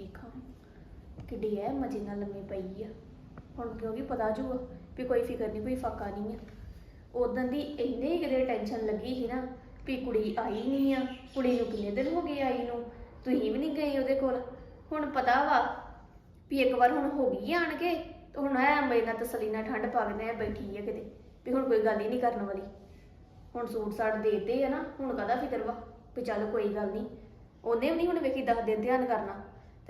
ਵੇਖਾਂ ਕਿੱਡੀ ਐ, ਮਜੇ ਨਾਲ ਲੰਮੀ ਪਈ ਆ। ਹੁਣ ਕਿਉਂਕਿ ਪਤਾ ਜੂਗਾ ਵੀ ਕੋਈ ਫਿਕਰ ਨਹੀਂ ਕੋਈ ਫਾਕਾ ਨਹੀਂ ਆ। ਉਦੋਂ ਦੀ ਇੰਨੇ ਕਿਤੇ ਟੈਨਸ਼ਨ ਲੱਗੀ ਸੀ ਨਾ ਵੀ ਕੁੜੀ ਆਈ ਨਹੀਂ ਆ, ਕੁੜੀ ਨੂੰ ਕਿੰਨੇ ਦਿਨ ਹੋ ਗਏ ਆਈ ਨੂੰ, ਤੁਸੀਂ ਵੀ ਨਹੀਂ ਗਏ ਉਹਦੇ ਕੋਲ। ਹੁਣ ਪਤਾ ਵਾ ਵੀ ਇੱਕ ਵਾਰ ਹੁਣ ਹੋ ਗਈ ਆ ਆਣ ਕੇ, ਤੇ ਹੁਣ ਐ ਮੇਰੇ ਨਾਲ ਤਸੱਲੀ ਨਾਲ ਠੰਡ ਪਾ ਕੇ ਬੈਠੀ ਆ ਕਿਤੇ, ਵੀ ਹੁਣ ਕੋਈ ਗੱਲ ਹੀ ਨਹੀਂ ਕਰਨ ਵਾਲੀ। ਹੁਣ ਸੂਟ ਸਾਟ ਦੇਤੇ ਆ ਨਾ, ਹੁਣ ਕਾਹਦਾ ਫਿਕਰ ਵਾ? ਵੀ ਚੱਲ ਕੋਈ ਗੱਲ ਨਹੀਂ ਉਹਨੇ ਵੀ ਨਹੀਂ ਹੁਣ ਵੇਖੀ ਦਸ ਦਿਨ ਧਿਆਨ ਕਰਨਾ।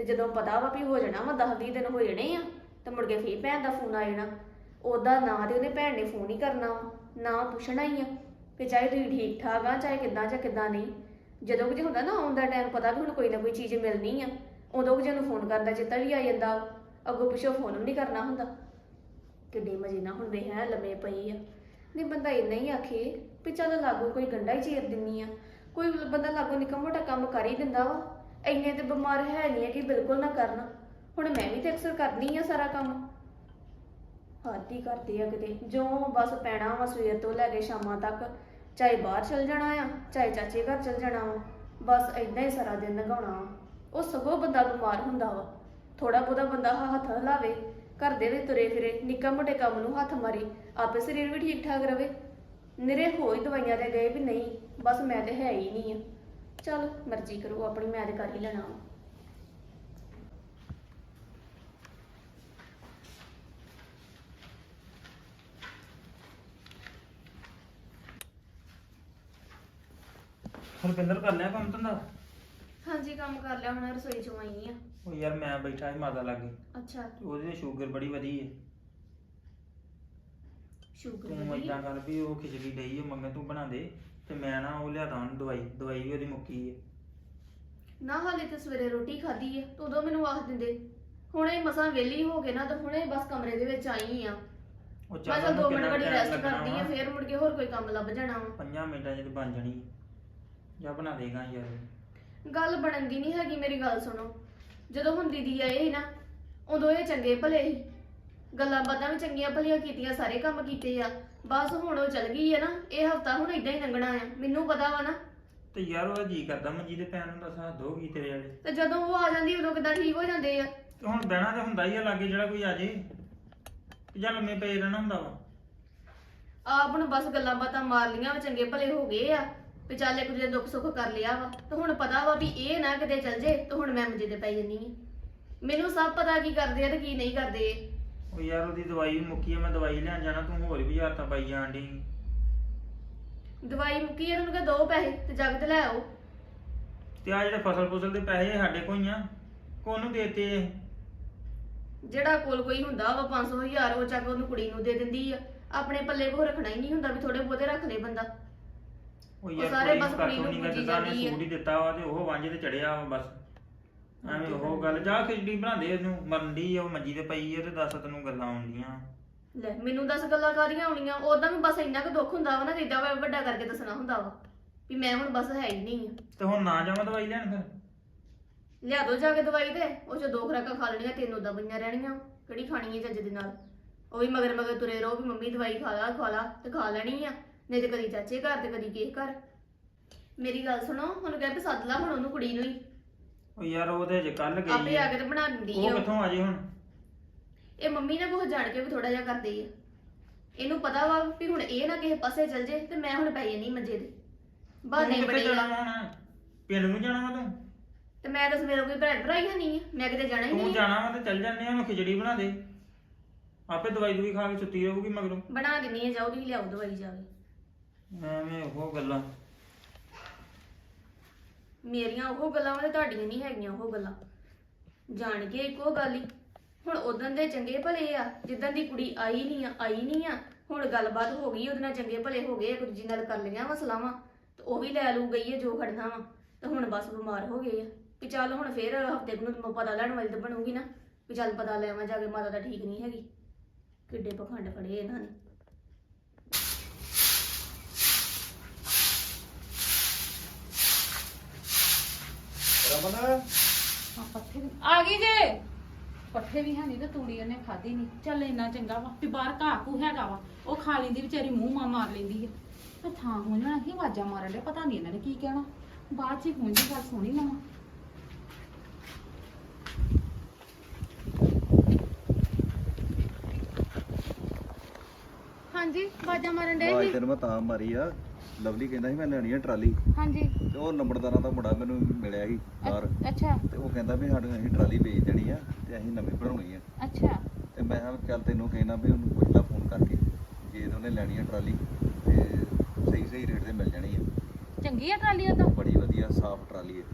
ਤੇ ਜਦੋਂ ਪਤਾ ਵਾ ਵੀ ਹੋ ਜਾਣਾ ਵਾ 10 20 ਦਿਨ ਹੋ ਜਾਣੇ ਆ, ਤੇ ਮੁੜ ਕੇ ਫੇਰ ਭੈਣ ਦਾ ਫੋਨ ਆ ਜਾਣਾ। ਉਹਦਾ ਨਾ ਤੇ ਉਹਦੇ ਭੈਣ ਨੇ ਫੋਨ ਹੀ ਕਰਨਾ ਵਾ, ਨਾ ਪੁੱਛਣਾ ਹੀ ਆ ਕਿ ਚਾਹੇ ਤੁਸੀਂ ਠੀਕ ਠਾਕ ਆ, ਚਾਹੇ ਕਿੱਦਾਂ ਜਾਂ ਕਿੱਦਾਂ ਨਹੀਂ। ਜਦੋਂ ਕਿ ਹੁੰਦਾ ਨਾ ਆਉਣ ਦਾ ਟਾਈਮ ਪਤਾ ਵੀ ਹੁਣ ਕੋਈ ਨਾ ਕੋਈ ਚੀਜ਼ ਮਿਲਣੀ ਆ। ਉਦੋਂ ਕਿ ਜਿਹਨੂੰ ਫੋਨ ਕਰਦਾ ਚੇਤਾ ਵੀ ਆ ਜਾਂਦਾ ਵਾ। ਅੱਗੋਂ ਪਿੱਛੋਂ ਫੋਨ ਵੀ ਨਹੀਂ ਕਰਨਾ ਹੁੰਦਾ। ਕਿੱਡੀ ਮਜੇ ਨਾਲ ਹੁੰਦੇ ਹੈ ਲੰਮੇ ਪਈ ਆ। ਨਹੀਂ, ਬੰਦਾ ਇੰਨਾ ਹੀ ਆਖੇ ਵੀ ਚੱਲ ਲਾਗੂ ਕੋਈ ਗੰਡਾ ਹੀ ਚੀਰ ਦਿੰਨੀ ਆ। ਕੋਈ ਬੰਦਾ ਲਾਗੂ ਨਿੱਕਾ ਮੋਟਾ ਕੰਮ ਕਰ ਹੀ ਦਿੰਦਾ ਵਾ। ਇੰਨੇ ਤੇ ਬਿਮਾਰ ਹੈ ਨਹੀਂ ਹੈ ਕਿ ਬਿਲਕੁਲ ਨਾ ਕਰਨ। ਹੁਣ ਮੈਂ ਵੀ ਤੇ ਅਕਸਰ ਕਰਦੀ ਆ ਸਾਰਾ ਕੰਮ। ਹੱਦ ਹੀ ਕਰਦੇ ਆ ਕਿਤੇ। ਜੋ ਬਸ ਪੈਣਾ ਵਾ ਸਵੇਰ ਤੋਂ ਲੈ ਕੇ ਸ਼ਾਮਾਂ ਤੱਕ। ਚਾਹੇ ਬਾਹਰ ਚਲ ਜਾਣਾ ਆ, ਚਾਹੇ ਚਾਚੇ ਘਰ ਚਲ ਜਾਣਾ ਵਾ। ਬਸ ਇਦਾਂ ਹੀ ਸਾਰਾ ਦਿਨ ਲੰਘਾਉਣਾ ਵਾ। ਉਹ ਸਗੋਂ ਬੰਦਾ ਬਿਮਾਰ ਹੁੰਦਾ ਵਾ। ਥੋੜਾ ਬਹੁਤਾ ਬੰਦਾ ਹੱਥ ਹਿਲਾਵੇ। ਘਰ ਦੇ ਵਿੱਚ ਤੁਰੇ ਫਿਰੇ, ਨਿੱਕਾ ਮੋਟੇ ਕੰਮ ਨੂੰ ਹੱਥ ਮਾਰੇ। ਆਪੇ ਸਰੀਰ ਵੀ ਠੀਕ ਠਾਕ ਰਵੇ। ਨਿਰੇ ਹੋਈ ਦਵਾਈਆਂ ਤੇ ਗਏ ਵੀ ਨਹੀਂ। ਬਸ ਮੈਂ ਤੇ ਹੈ ਹੀ ਨਹੀਂ ਆ। ਚਲ ਮਰਜ਼ੀ ਕਰੋ ਆਪਣੀ ਮੈਂ ਤੇ ਕਰ ਹੀ ਲੈਣਾ। ਵਾ ਹੁਣ ਪਿੰਦਰ ਕਰ ਲਿਆ ਕੰਮ ਧੰਦਾ? ਹਾਂਜੀ ਕੰਮ ਕਰ ਲਿਆ ਹੁਣ ਰਸੋਈ ਚੋਂ ਆਈ ਆ। ਉਹ ਯਾਰ ਮੈਂ ਬੈਠਾ ਸੀ ਮਾਤਾ ਲਾਗੇ। ਅੱਛਾ। ਤੇ ਉਹਦੀ ਸ਼ੂਗਰ ਬੜੀ ਵਧੀ ਹੈ ਸ਼ੂਗਰ ਤੂੰ? ਇਦਾਂ ਕਰ ਵੀ ਉਹ ਖਿਚੜੀ ਲਈ ਹੈ ਮੰਗੇ ਤੂੰ ਬਣਾ ਦੇ। ਤੇ ਮੈਂ ਨਾ ਉਹ ਲਿਆਦਾ ਉਹਨੂੰ ਦਵਾਈ ਦਵਾਈ ਵੀ ਉਹਦੀ ਮੁੱਕੀ ਹੈ ਨਾ ਹਾਲੇ ਤੇ ਸਵੇਰੇ ਰੋਟੀ ਖਾਧੀ ਹੈ ਤੇ ਉਦੋਂ ਮੈਨੂੰ ਆਖ ਦਿੰਦੇ ਹੁਣੇ ਮਸਾਂ ਵਿਹਲੀ ਹੋ ਕੇ ਨਾ ਤੇ ਹੁਣੇ ਬਸ ਕਮਰੇ ਦੇ ਵਿੱਚ ਆਈ ਆ। ਉਹ ਮੈਂ ਚੱਲ ਚਲ 2 ਉਹਨੂੰ ਮਿੰਟ ਕਿੰਨਾ time ਰੈਸਟ ਲੱਗਣਾ ਕਰਦੀ ਆ ਵਾ। ਫੇਰ ਮੁੜ ਕੇ ਹੋਰ ਕੋਈ ਕੰਮ ਲੱਭ ਜਾਣਾ ਵਾ। ਪੰਜਾਂ ਮਿੰਟਾਂ 'ਚ ਤੇ ਬਣ ਜਾਣੀ ਹੈ। ਜਾਂ ਬਣਾ ਦੇਗਾ ਯਾਰ। ਗੱਲ ਬਣਨ ਦੀ ਨਹੀਂ ਹੈਗੀ ਮੇਰੀ ਗੱਲ ਸੁਣੋ। ਜਦੋਂ ਹੁਣ ਦੀਦੀ ਆਏ ਸੀ ਨਾ ਉਦੋਂ ਇਹ ਚੰਗੇ ਭਲੇ ਸੀ। ਗੱਲਾਂ ਬਾਤਾਂ ਵੀ ਚੰਗੀਆਂ ਭਲੀਆਂ ਕੀਤੀਆਂ ਸਾਰੇ ਕੰਮ ਕੀਤੇ ਆ। ਬਸ ਹੁਣ ਉਹ ਚਲ ਗਈ ਹੈ ਨਾ ਇਹ ਹਫਤਾ ਹੁਣ ਇਦਾਂ ਹੀ ਲੰਘਣਾ ਆ ਮੈਨੂੰ ਪਤਾ ਵਾ ਨਾ। ਤੇ ਯਾਰ ਉਹਦਾ ਜੀ ਕਰਦਾ ਮੰਜੀ ਦੇ ਪੈਣ ਨੂੰ ਹੱਦ ਹੋ ਗਈ ਤੇਰੇ ਵਾਲੇ। ਤੇ ਜਦੋਂ ਉਹ ਆ ਜਾਂਦੀ ਉਦੋਂ ਕਿਦਾਂ ਠੀਕ ਹੋ ਜਾਂਦੇ ਆ? ਤੇ ਹੁਣ ਬਹਿਣਾ ਤੇ ਹੁੰਦਾ ਹੀ ਆ ਲਾਗੇ ਜਿਹੜਾ ਕੋਈ ਆ ਜੇ। ਤੇ ਜਾਂ ਲੰਮੇ ਪਏ ਰਹਿਣਾ ਹੁੰਦਾ ਵਾ। ਆਪ ਨੂੰ ਬਸ ਗੱਲਾਂ ਬਾਤਾਂ ਮਾਰ ਲੀਆਂ ਵੀ ਚੰਗੇ ਭਲੇ ਹੋ ਗਏ ਆ। ਵੀ ਚੱਲ ਇੱਕ ਦੂਜੇ ਦਾ ਦੁੱਖ ਸੁੱਖ ਕਰ ਲਿਆ ਵਾ। ਤੇ ਹੁਣ ਪਤਾ ਵਾ ਵੀ ਇਹ ਨਾ ਕਿਤੇ ਚੱਲ ਜੇ ਤੇ ਹੁਣ ਮੈਂ ਮੰਜੇ ਤੇ ਪੈ ਜੰਨੀ ਆ। ਮੈਨੂੰ ਸਭ ਪਤਾ ਕੀ ਕਰਦੇ ਆ ਤੇ ਕੀ ਨਹੀਂ ਕਰਦੇ। ਇਹ। ਉਹ ਯਾਰ ਉਹਦੀ ਦਵਾਈ ਵੀ ਮੁੱਕੀ ਆ ਮੈਂ ਦਵਾਈ ਲੈਣ ਜਾਣਾ ਤੂੰ ਹੋਰ ਵੀ ਹਜ਼ਾਰ ਤਾਂ ਪਾਈ ਜਾਣ ਡਈ। ਦਵਾਈ ਮੁੱਕੀ ਆ ਤੁਹਾਨੂੰ ਕਹ ਦੋ ਪੈਸੇ ਤੇ ਜਗ ਤੇ ਲੈ ਆਓ। ਤੇ ਆ ਜਿਹੜੇ ਫਸਲ ਫੁਸਲ ਦੇ ਪੈਸੇ ਸਾਡੇ ਕੋਲ ਹੀ ਆ ਕੋਨੂੰ ਦੇਤੇ ਜਿਹੜਾ ਕੋਲ ਕੋਈ ਹੁੰਦਾ ਵਾ 500 ਹਜ਼ਾਰ ਉਹ ਚੱਕ ਉਹਨੂੰ ਕੁੜੀ ਨੂੰ ਦੇ ਦਿੰਦੀ ਆ। ਆਪਣੇ ਪੱਲੇ ਕੋ ਰੱਖਣਾ ਹੀ ਨਹੀਂ ਹੁੰਦਾ ਵੀ ਥੋੜੇ ਬਹੁਤੇ ਰੱਖ ਲੈ ਬੰਦਾ। ਉਹ ਉਹ ਯਾਰ ਸਾਰੇ ਕੋਈ ਬਸ ਕੁੜੀ ਨੂੰ ਨਹੀਂ ਪੁੱਜੀ ਦਿੱਤਾ ਨੇ ਜਾਂਦੀ ਆ। ਸੂਟ ਹੀ ਦਿੱਤਾ ਵਾ ਤੇ ਉਹ ਵਾਂਝੇ ਤੇ ਚੜਿਆ ਵਾ ਬਸ। ਐਵੇਂ ਉਹ ਗੱਲ ਜਾ ਖਿਚੜੀ ਬਣਾ ਦੇ ਉਹਨੂੰ ਮਰਨ ਦੀ ਆ ਉਹ ਮੰਜੀ ਤੇ ਪਈ ਆ ਤੇ ਦੱਸ ਤੈਨੂੰ ਗੱਲਾਂ ਆਉਂਦੀਆਂ। ਲੈ ਮੈਨੂੰ ਦੱਸ ਗੱਲਾਂ ਕਾਦੀਆਂ ਆਉਣੀਆਂ? ਉਦਾਂ ਵੀ ਬਸ ਇੰਨਾ ਕੁ ਦੁੱਖ ਹੁੰਦਾ ਵਾ ਨਾ ਜਿੱਦਾਂ ਵਾ ਵੱਡਾ ਕਰਕੇ ਦੱਸਣਾ ਹੁੰਦਾ ਵਾ ਵੀ ਮੈਂ ਹੁਣ ਬਸ ਹੈ ਹੀ ਨਹੀਂ ਆ। ਤੇ ਹੁਣ ਨਾ ਜਾਵਾਂ ਦਵਾਈ ਲੈਣ ਫਿਰ? ਲਿਆ ਦੋ ਜਾ ਕੇ ਦਵਾਈ ਤੇ ਉਹ ਚ ਦੋ ਖੁਰਾਕਾਂ ਖਾ ਲੈਣੀਆਂ ਤਿੰਨ ਉਦਾਂ ਪਈਆਂ ਰਹਿਣੀਆਂ ਕਿਹੜੀ ਖਾਣੀ ਹੈ ਚੱਜ ਦੇ ਨਾਲ? ਉਹ ਵੀ ਮਗਰ ਮਗਰ ਤੁਰੇ ਰਹੋ ਵੀ ਮੰਮੀ ਦਵਾਈ ਖਾ ਲਾ ਖਾ ਲਾ ਤੇ ਖਾ ਲੈਣੀ ਆ ਨਹੀਂ ਤੇ ਕਦੀ ਚਾਚੇ ਘਰ ਤੇ ਕਦੀ ਕਿਸੇ ਘਰ। ਮੇਰੀ ਗੱਲ ਸੁਣੋ ਹੁਣ ਕਹਿ ਵੀ ਸੱਦ ਲਾ ਹੁਣ ਉਹਨੂੰ ਕੁੜੀ ਨੂੰ ਹੀ। ਉਹ ਯਾਰ ਉਹ ਤੇ ਜੇ ਕੱਲ ਗਈ ਆਪੇ ਆ ਆ। ਕੇ ਤੇ ਬਣਾ ਦਿੰਦੀ ਉਹ ਆ। ਕਿੱਥੋਂ ਆ ਜੇ ਹੁਣ? ਇਹ ਮੰਮੀ ਨੇ ਬਹੁਤ ਜਾਣ ਕੇ ਵੀ ਥੋੜਾ ਜਿਹਾ ਕਰਦੀ ਆ। ਇਹਨੂੰ ਪਤਾ ਵਾ ਵੀ ਹੁਣ ਇਹ ਨਾ ਕਿਸੇ ਪਾਸੇ ਚਲ ਜੇ ਤੇ ਮੈਂ ਹੁਣ ਪੈ ਜਾਣੀ ਮੰਜੇ ਤੇ। ਤੂੰ ਬਹਾਨੇ ਕਿੱਥੇ ਬੜੇ ਜਾਣਾ ਆ ਵਾ ਹੁਣ? ਪਿੰਡ ਨੂੰ ਜਾਣਾ ਵਾ ਤੂੰ? ਤੇ ਮੈਂ ਤਾਂ ਸਵੇਰੋਂ ਕੋਈ ਭੈਣ ਭਰਾ ਹੀ ਹੈ ਨਹੀਂ ਆ। ਮੈਂ ਕਿਤੇ ਜਾਣਾ ਹੀ ਤੂੰ ਨਹੀਂ ਆ। ਜਾਣਾ ਵਾ ਤੇ ਚੱਲ ਜਾਂਦੇ ਆ ਉਹਨੂੰ ਖਿਚੜੀ ਬਣਾ ਦੇ। ਆਪੇ ਦਵਾਈ ਦੂਈ ਖਾ ਕੇ ਸੁੱਤੀ ਰਹੂਗੀ ਮਗਰੋਂ। ਬਣਾ ਦਿੰਨੀ ਆ ਜਾਓ ਤੁਸੀਂ ਲਿਆਓ ਦਵਾਈ ਜਾਵੇ ਐਵੇਂ ਉਹ ਗੱਲਾਂ। ਮੇਰੀਆਂ ਉਹ ਗੱਲਾਂ ਵਾਲੇ ਤੁਹਾਡੀਆਂ ਨਹੀਂ ਹੈਗੀਆਂ ਉਹ ਗੱਲਾਂ। ਜਾਣ ਕੇ ਇੱਕੋ ਗੱਲ ਹੀ। ਹੁਣ ਉਦੋਂ ਦੇ ਚੰਗੇ ਭਲੇ ਆ ਜਿੱਦਾਂ ਦੀ ਕੁੜੀ ਆਈ ਨਹੀਂ ਆ, ਆਈ ਨਹੀਂ ਆ, ਹੁਣ ਗੱਲਬਾਤ ਹੋ ਗਈ ਉਹਦੇ ਨਾਲ ਚੰਗੇ ਭਲੇ ਹੋ ਗਏ, ਇੱਕ ਦੂਜੀ ਨਾਲ ਕਰ ਲਈਆਂ ਵਾ ਤੇ ਉਹ ਵੀ ਲੈ ਲੂ ਗਈ ਹੈ ਜੋ ਖੜਨਾ ਵਾ, ਤੇ ਹੁਣ ਬਸ ਬਿਮਾਰ ਹੋ ਗਏ ਆ। ਵੀ ਚੱਲ ਹੁਣ ਫੇਰ ਹਫ਼ਤੇ ਨੂੰ ਪਤਾ ਲੈਣ ਵਾਲੀ ਤਾਂ ਬਣੂਗੀ ਨਾ, ਵੀ ਚੱਲ ਪਤਾ ਲੈਵਾਂ ਜਾ ਕੇ, ਮਾਤਾ ਦਾ ਠੀਕ ਨਹੀਂ ਹੈਗੀ। ਕਿੱਡੇ ਪਖੰਡ ਫੜੇ ਇਹਨਾਂ ਨੇ। ਪੱਠੇ ਵੀ- ਹੈ ਨਹੀਂ ਤੇ ਤੂੜੀ ਉਹਨੇ ਖਾਦੀ ਨਹੀਂ ਚੱਲ ਇੰਨਾ ਚੰਗਾ ਵਾ ਵੀ ਬਾਹਰ ਘਾਹ ਘੂ ਹੈਗਾ ਵਾ। ਉਹ ਖਾ ਲੈਂਦੀ ਵਿਚਾਰੀ ਮੂੰਹ ਮਾ ਮਾਰ ਲੈਂਦੀ ਹੈ ਤੇ ਥਾਂ ਹੋ ਜਾਣਾ ਹੀ ਆਵਾਜ਼ਾਂ ਮਾਰਨ ਦੇ ਪਤਾ ਨਹੀਂ ਇਹਨਾਂ ਨੇ ਕੀ ਕਹਿਣਾ। ਬਾਅਦ ਚ ਹੀ ਗੱਲ ਸੁਣੀ ਲਵਾਂ। ਹਾਂਜੀ ਬਾਜਾ ਮਾਰਨ ਦੇ ਆਵਾਜ਼ ਸੀ? ਤੈਨੂੰ ਮੈਂ ਤਾਂ ਮਾਰੀ ਆ ਲਵਲੀ ਕਹਿੰਦਾ ਸੀ ਮੈਂ ਲੈਣੀ ਆ ਟਰਾਲੀ। ਹਾਂਜੀ। ਤੇ ਉਹ ਨੰਬਰਦਾਰਾਂ ਦਾ ਮੁੰਡਾ ਮੈਨੂੰ ਮਿਲਿਆ ਸੀ ਬਾਹਰ। ਅੱਛਾ। ਤੇ ਉਹ ਕਹਿੰਦਾ ਵੀ ਸਾਡੇ ਅਸੀਂ ਟਰਾਲੀ ਵੇਚ ਦੇਣੀ ਆ ਤੇ ਅਸੀਂ ਨਵੀਂ ਬਣਾਉਣੀ ਆ। ਅੱਛਾ। ਤੇ ਮੈਂ ਕਿਹਾ ਚੱਲ ਤੈਨੂੰ ਕਹਿਣਾ ਵੀ ਉਹਨੂੰ ਪੁੱਛ ਲੈ ਫੋਨ ਕਰਕੇ ਜੇ ਉਹਨੇ ਲੈਣੀ ਆ ਟਰਾਲੀ ਤੇ ਸਹੀ ਸਹੀ ਰੇਟ ਤੇ ਮਿਲ ਜਾਣੀ ਆ। ਚੰਗੀ ਆ ਟਰਾਲੀ ਉਹ ਤਾਂ। ਬੜੀ ਵਧੀਆ ਸਾਫ਼ ਟਰਾਲੀ ਹੈ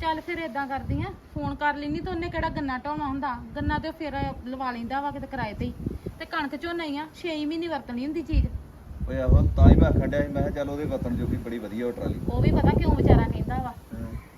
ਚੱਲ ਫਿਰ ਇਦਾਂ ਕਰਦੀ ਆ ਫੋਨ ਕਰ ਲੈਣੀ ਤਾਂ ਉਹਨੇ ਕਿਹੜਾ ਗੰਨਾ ਢਾਉਣਾ ਹੁੰਦਾ ਗੰਨਾ ਤੇ ਫਿਰ ਲਵਾ ਲੈਂਦਾ ਵਾ ਕਿਤੇ ਕਿਰਾਏ ਤੇ ਹੀ। ਤੇ ਕਣਕ ਝੋਨਾ ਹੀ ਆ 6 ਮਹੀਨੇ ਵਰਤਣੀ ਹੁੰਦੀ ਚੀਜ਼। ਓਏ ਆਹੋ ਤਾਂ ਹੀ ਮੈਂ ਆਖਣ ਡਿਆ ਸੀ ਮੈਂ ਕਿਹਾ ਚੱਲ ਉਹਦੇ ਵਤਨ ਜੋਗੀ ਬੜੀ ਵਧੀਆ ਉਹ ਟਰਾਲੀ। ਉਹ ਵੀ ਪਤਾ ਕਿਉਂ ਵਿਚਾਰਾ ਕਹਿੰਦਾ ਵਾ।